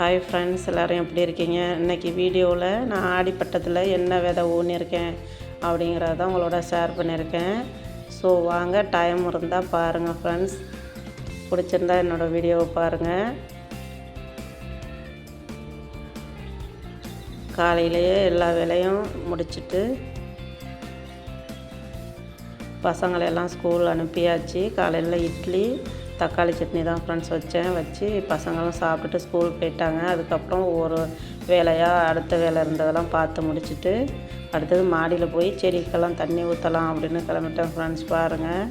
Hi friends எல்லோரும் எப்படி இருக்கீங்க? இன்றைக்கி வீடியோவில் நான் ஆடிப்பட்டத்தில் என்ன விதை ஊனியிருக்கேன் அப்படிங்கிறத உங்களோட ஷேர் பண்ணியிருக்கேன். ஸோ வாங்க டைம் இருந்தால் பாருங்கள் ஃப்ரெண்ட்ஸ் பிடிச்சிருந்தா என்னோடய வீடியோவை பாருங்கள் காலையிலேயே எல்லா வேலையும் முடிச்சுட்டு பசங்களெல்லாம் ஸ்கூல் அனுப்பியாச்சு. காலையில் இட்லி தக்காளி சட்னி தான் ஃப்ரெண்ட்ஸ் வச்சேன். வச்சு பசங்களும் சாப்பிட்டுட்டு ஸ்கூல் போயிட்டாங்க. அதுக்கப்புறம் ஒரு வேலையாக அடுத்த வேலை இருந்ததெல்லாம் பார்த்து முடிச்சுட்டு அடுத்தது மாடியில் போய் செடிக்கெல்லாம் தண்ணி ஊற்றலாம் அப்படின்னு கிளம்பிட்டேன் ஃப்ரெண்ட்ஸ் பாருங்கள்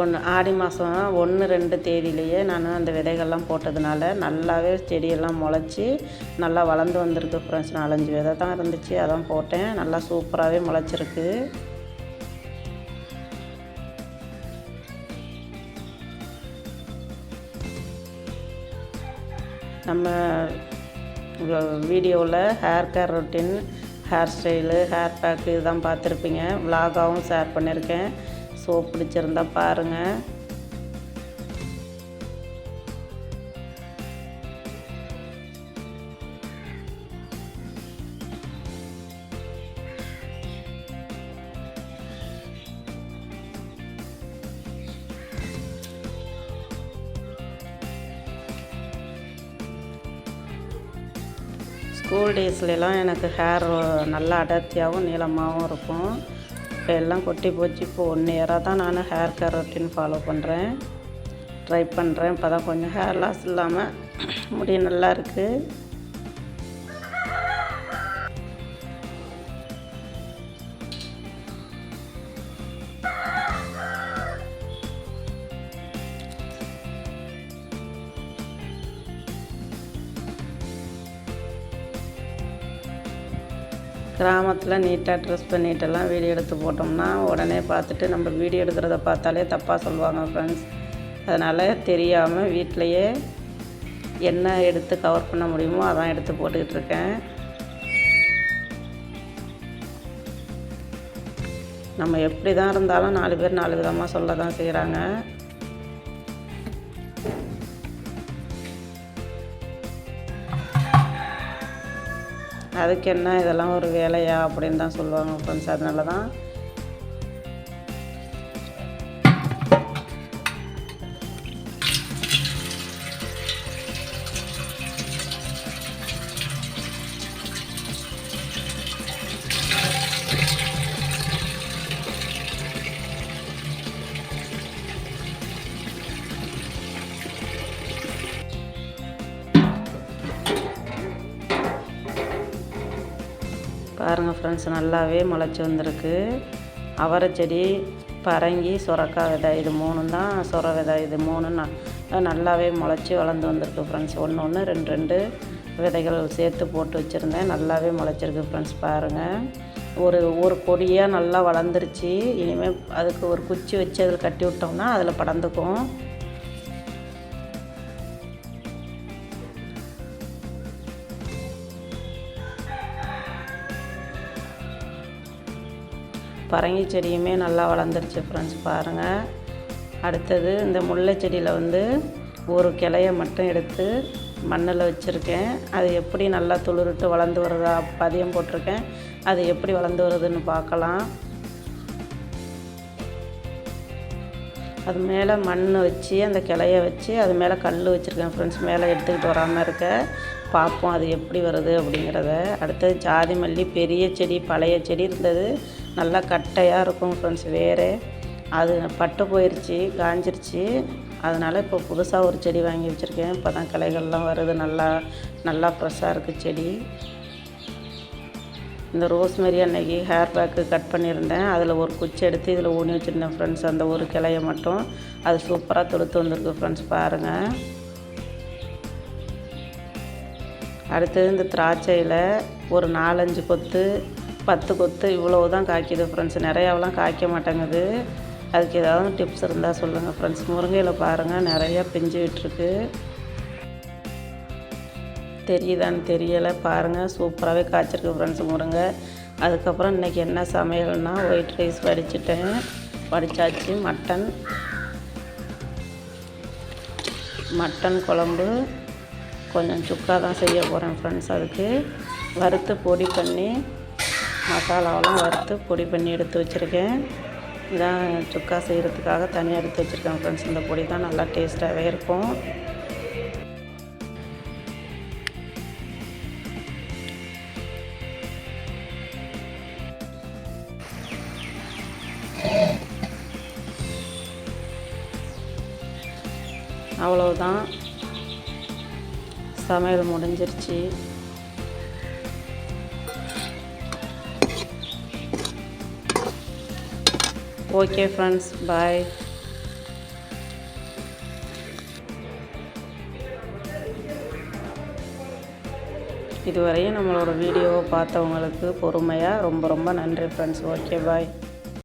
ஒன்று ஆடி மாதம் ஒன்று ரெண்டு தேதியிலேயே நான் அந்த விதைகள்லாம் போட்டதுனால நல்லாவே செடியெல்லாம் முளைச்சி நல்லா வளர்ந்து வந்திருக்கு ஃப்ரெண்ட்ஸ் நாலஞ்சு விதை தான் இருந்துச்சு அதான் போட்டேன். நல்லா சூப்பராகவே முளைச்சிருக்கு. நம்ம வீடியோவில் hair care routine hair style hair pack இதுதான் பார்த்துருப்பீங்க. விலாகாவும் ஷேர் பண்ணியிருக்கேன். ஸோ பிடிச்சிருந்தா பாருங்கள் ஸ்கூல் டேஸ்லலாம் எனக்கு ஹேர் நல்லா அடர்த்தியாகவும் நீளமாகவும் இருக்கும். எல்லாம் கொட்டி போச்சு. இப்போ ஒன் இயராக தான் நான் ஹேர் கேர் ரொட்டீன் ஃபாலோ பண்ணுறேன் ட்ரை பண்ணுறேன் இப்போ தான் கொஞ்சம் ஹேர் லாஸ் இல்லாமல் முடி நல்லா இருக்குது கிராமத்தில் நீட்டாக ட்ரெஸ் பண்ணிட்டெல்லாம் வீடியோ எடுத்து போட்டோம்னா உடனே பார்த்துட்டு நம்ம வீடியோ எடுக்கிறத பார்த்தாலே தப்பாக சொல்லுவாங்க ஃப்ரெண்ட்ஸ் அதனால் தெரியாமல் வீட்டிலையே என்ன எடுத்து கவர் பண்ண முடியுமோ அதான் எடுத்து போட்டுக்கிட்டு இருக்கேன். நம்ம எப்படி தான் இருந்தாலும் நாலு பேர் நாலு விதமாக சொல்ல தான் செய்கிறாங்க அதுக்கு என்ன இதெல்லாம் ஒரு வேலையா அப்படின்னு தான் சொல்லுவாங்க ஃப்ரெண்ட்ஸ் அதனால தான் பாருங்கள் ஃப்ரெண்ட்ஸ் நல்லாவே முளைச்சி வந்திருக்கு. அவரை செடி பரங்கி சுரக்காய் விதை இது மூணு தான் சுர விதை இது மூணு நல்லாவே முளைச்சி வளர்ந்து வந்திருக்கு ஃப்ரெண்ட்ஸ் ஒன்று ஒன்று ரெண்டு ரெண்டு விதைகள் சேர்த்து போட்டு வச்சுருந்தேன். நல்லாவே முளைச்சிருக்கு ஃப்ரெண்ட்ஸ் பாருங்கள் ஒரு ஒரு கொடியாக நல்லா வளர்ந்துருச்சு. இனிமேல் அதுக்கு ஒரு குச்சி வச்சு அதில் கட்டி விட்டோம்னா அதில் படந்துக்கும் பரங்கி செடியுமே நல்லா வளர்ந்துருச்சு ஃப்ரெண்ட்ஸ் பாருங்கள் அடுத்தது இந்த முல்லை செடியில் வந்து ஒரு கிளையை மட்டும் எடுத்து மண்ணில் வச்சுருக்கேன். அது எப்படி நல்லா துளிர்ட்டு வளர்ந்து வருதா பதியம் போட்டிருக்கேன். அது எப்படி வளர்ந்து வருதுன்னு பார்க்கலாம். அது மேலே மண் வச்சு அந்த கிளைய வச்சு அது மேலே கல் வச்சுருக்கேன் ஃப்ரெண்ட்ஸ் மேலே எடுத்துக்கிட்டு வராமல் இருக்க. பார்ப்போம் அது எப்படி வருது அப்படிங்கிறத. அடுத்தது ஜாதி மல்லி பெரிய செடி பழைய செடி இருந்தது. நல்லா கட்டையாக இருக்கும் ஃப்ரெண்ட்ஸ் வேறு. அது பட்டு போயிடுச்சு காஞ்சிருச்சு. அதனால் இப்போ புதுசாக ஒரு செடி வாங்கி வச்சுருக்கேன். இப்போ தான் கிளைகள்லாம் வருது. நல்லா நல்லா ஃப்ரெஷ்ஷாக இருக்குது செடி. இந்த ரோஸ்மெரி அன்னைக்கு ஹேர் பேக்கு கட் பண்ணியிருந்தேன். அதில் ஒரு குச்சி எடுத்து இதில் ஊனி வச்சுருந்தேன் ஃப்ரெண்ட்ஸ் அந்த ஒரு கிளையை மட்டும். அது சூப்பராக தொடுத்து வந்திருக்கு ஃப்ரெண்ட்ஸ் பாருங்கள் அடுத்தது இந்த திராட்சையில் ஒரு நாலஞ்சு கொத்து பத்து கொத்து இவ்வளோ தான் காய்க்குது ஃப்ரெண்ட்ஸ் நிறையாவெலாம் காய்க்க மாட்டேங்குது. அதுக்கு ஏதாவது டிப்ஸ் இருந்தால் சொல்லுங்கள் ஃப்ரெண்ட்ஸ் முருங்கையில் பாருங்கள் நிறையா பிஞ்சு விட்டுருக்கு தெரியுதான்னு தெரியலை பாருங்கள் சூப்பராகவே காய்ச்சிருக்கு ஃப்ரெண்ட்ஸ் முருங்கை. அதுக்கப்புறம் இன்றைக்கி என்ன சமையல்னா ஒயிட் ரைஸ் வடிச்சிட்டேன். வடித்தாச்சு மட்டன் மட்டன் குழம்பு. கொஞ்சம் சுக்கா தான் செய்ய போகிறேன் ஃப்ரெண்ட்ஸ் அதுக்கு வறுத்து பொடி பண்ணி மசாலாவெல்லாம் வறுத்து பொடி பண்ணி எடுத்து வச்சுருக்கேன். இதான் சுக்கா செய்கிறதுக்காக தனியாக எடுத்து வச்சுருக்கேன் ஃப்ரெண்ட்ஸ் இந்த பொடி தான் நல்லா டேஸ்ட்டாகவே இருக்கும். அவ்வளோதான் சமையல் முடிஞ்சிருச்சு. ஓகே ஃப்ரெண்ட்ஸ் பாய் இதுவரையும் நம்மளோட வீடியோவை பார்த்தவங்களுக்கு பொறுமையாக ரொம்ப ரொம்ப நன்றி ஃப்ரெண்ட்ஸ் ஓகே பாய்